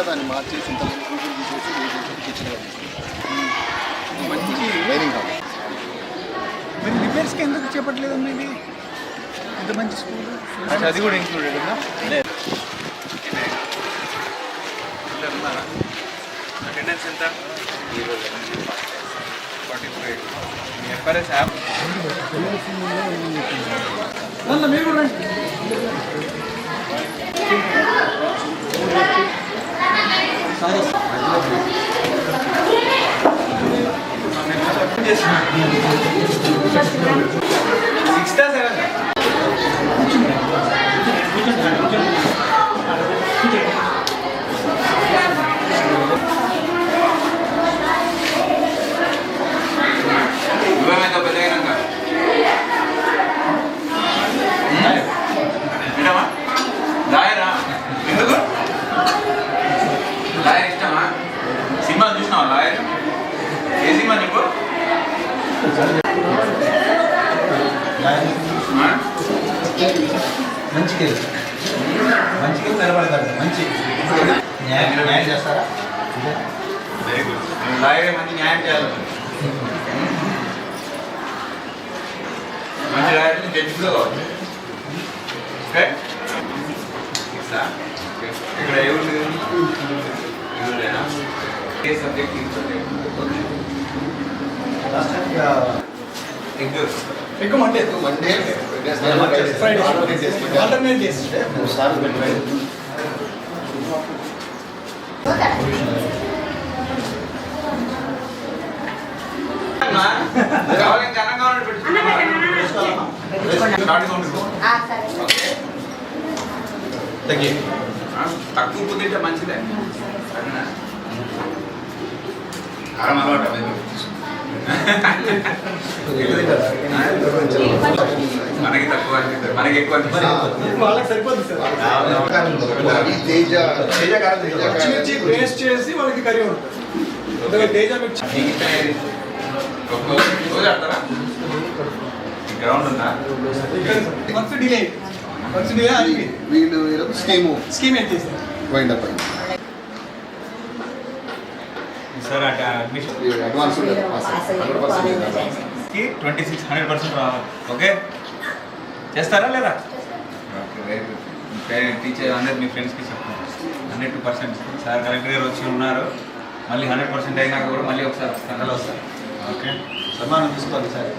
కంప్లీట్గా దాన్ని మార్చేసి ఇంత రూపులు తీసేసి కిచెన్ మంచి డైనింగ్ హాల్ మరి రిపేర్స్కి ఎందుకు చేపట్టలేదమ్మా ఇది? ఇంత మంచి స్కూల్ అది కూడా ఇంక్లూడెడ్ ఉందా? అటెండెన్స్ ఎంత? ఫార్టీ ఫైవ్ ఎఫ్ఆర్ఎస్ యాప్ మీరు కూడా సిక్స్త్ సెవెన్ నువ్వేమైతే పెద్దగా వినమా లాయరా ఎందుకు లాయర్ ఇష్టమా సినిమా చూసినావా? లాయర్ ఏ సినిమా ఆ? మంచికి. మంచికి నిలబడతారు మంచి. న్యాయం న్యాయం చేస్తారా? వెరీ గుడ్ లాయర్ మంచి న్యాయం చేయాలి. మంచి లాయర్ జడ్జి కూడా కావచ్చు ఓకే? ఏ సబ్జెక్ట్ ఎక్కువ మండే. మండే. ఆల్టర్నేట్ మూడు సార్లు పెట్టారు తక్కువ తింటే మంచిదే. సరేనా? కారం అలవాటు. మనకి తక్కువ అనిపిస్తుంది మనకి ఎక్కువ వాళ్ళకి సరిపోతుంది సార్? పేస్ట్ చేసి వాళ్ళకి కర్రీ ఉంటుంది తేజ రోజు ఆడతారా గ్రౌండ్ ఉందా డిలే డిలే వీళ్ళు స్కీమ్ స్కీమ్ చేశారు వైండ్ అప్ అయింది. సార్ అటు అడ్మిషన్. అడ్వాన్స్కి ట్వంటీ సిక్స్ హండ్రెడ్ పర్సెంట్ రావాలి. ఓకే? చేస్తారా లేదా? టీచర్ అందరు మీ ఫ్రెండ్స్కి చెప్తాను hundred two percent. Sir collector గారు వచ్చి ఉన్నారు. మళ్ళీ హండ్రెడ్ పర్సెంట్ అయినాక కూడా మళ్ళీ ఒకసారి వస్తాను వస్తారు. ఓకే. సన్మానం తీసుకోవాలి సార్.